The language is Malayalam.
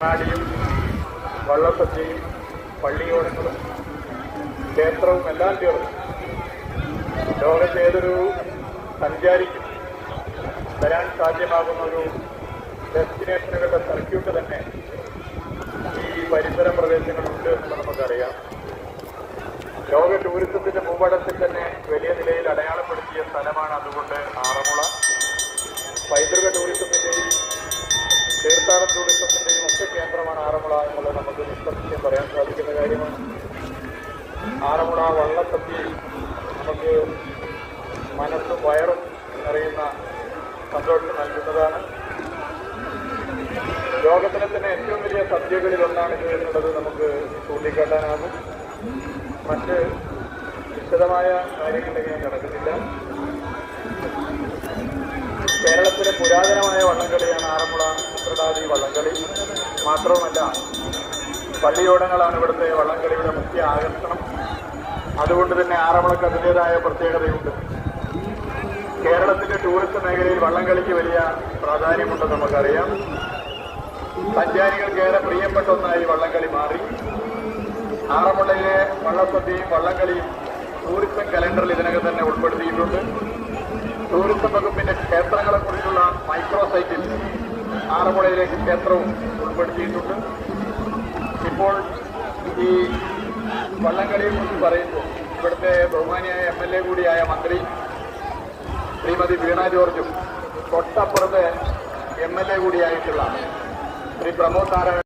അങ്ങാടിയും വള്ളസദ്യയും പള്ളിയോടങ്ങളും ക്ഷേത്രവും എല്ലാം ചേർന്ന്. ലോകത്തെ ഏതൊരു സഞ്ചാരിക്കും വരാൻ സാധ്യമാകുന്ന ഒരു ഡെസ്റ്റിനേഷനുകളുടെ സർക്യൂട്ട് തന്നെ ഈ പരിസര പ്രദേശങ്ങളുണ്ട് എന്ന് നമുക്കറിയാം. ലോക ടൂറിസത്തിന്റെ ഭൂപടത്തിൽ തന്നെ വലിയ നിലയിൽ അടയാളപ്പെടുത്തിയ സ്ഥലമാണ് അതുകൊണ്ട് ആറമുള പൈതൃക ടൂറിസത്തിന്റെയും തീർത്ഥാടന ടൂറിസത്തിന്റെയും ആറന്മുള നമുക്ക് നിഷ്പക്ഷം പറയാൻ സാധിക്കുന്ന കാര്യമാണ്. ആറന്മുള വള്ളത്തപ്പി നമുക്ക് മനസ്സും വയറും നിറയുന്ന സന്തോഷം നൽകുന്നതാണ്. ലോകത്തിലെ തന്നെ ഏറ്റവും വലിയ സദ്യകളിൽ ഇത് എന്നുള്ളത് നമുക്ക് ചൂണ്ടിക്കാട്ടാനാകും. മറ്റ് വിശദമായ കാര്യങ്ങളിലേക്ക് ഞാൻ കിടക്കുന്നില്ല കേരളത്തിലെ പുരാതനമായ വള്ളംകളിയാണ് ആറന്മുള ഉത്രടാതി വള്ളംകളി. മാത്രവുമല്ല പള്ളിയോടങ്ങളാണ് ഇവിടുത്തെ വള്ളംകളിയുടെ മുഖ്യ ആകർഷണം. അതുകൊണ്ട് തന്നെ ആറന്മുളക്ക് അതിന്റെതായ പ്രത്യേകതയുണ്ട്. കേരളത്തിന്റെ ടൂറിസം മേഖലയിൽ വള്ളംകളിക്ക് വലിയ പ്രാധാന്യമുണ്ടെന്ന് നമുക്കറിയാം. സഞ്ചാരികൾക്ക് ഏറെ പ്രിയപ്പെട്ട ഒന്നായി വള്ളംകളി മാറി. ആറന്മുളയിലെ വള്ളസദ്യയും വള്ളംകളിയും ടൂറിസം കലണ്ടറിൽ ഇതിനകം തന്നെ ഉൾപ്പെടുത്തിയിട്ടുണ്ട്. ടൂറിസം വകുപ്പിന്റെ ക്ഷേത്രങ്ങളെക്കുറിച്ചുള്ള മൈക്രോ സൈറ്റിൽ ക്ഷേത്രവും ഉൾപ്പെടുത്തിയിട്ടുണ്ട്. ഇപ്പോൾ ഈ വള്ളംകളിയെ കുറിച്ച് പറയുമ്പോൾ ഇവിടുത്തെ ബഹുമാനിയായ എം എൽ എ കൂടിയായ മന്ത്രി ശ്രീമതി വീണ ജോർജും തൊട്ടപ്പുറത്തെ എം എൽ എ കൂടിയായിട്ടുള്ള ശ്രീ പ്രമോദ് നാരായണൻ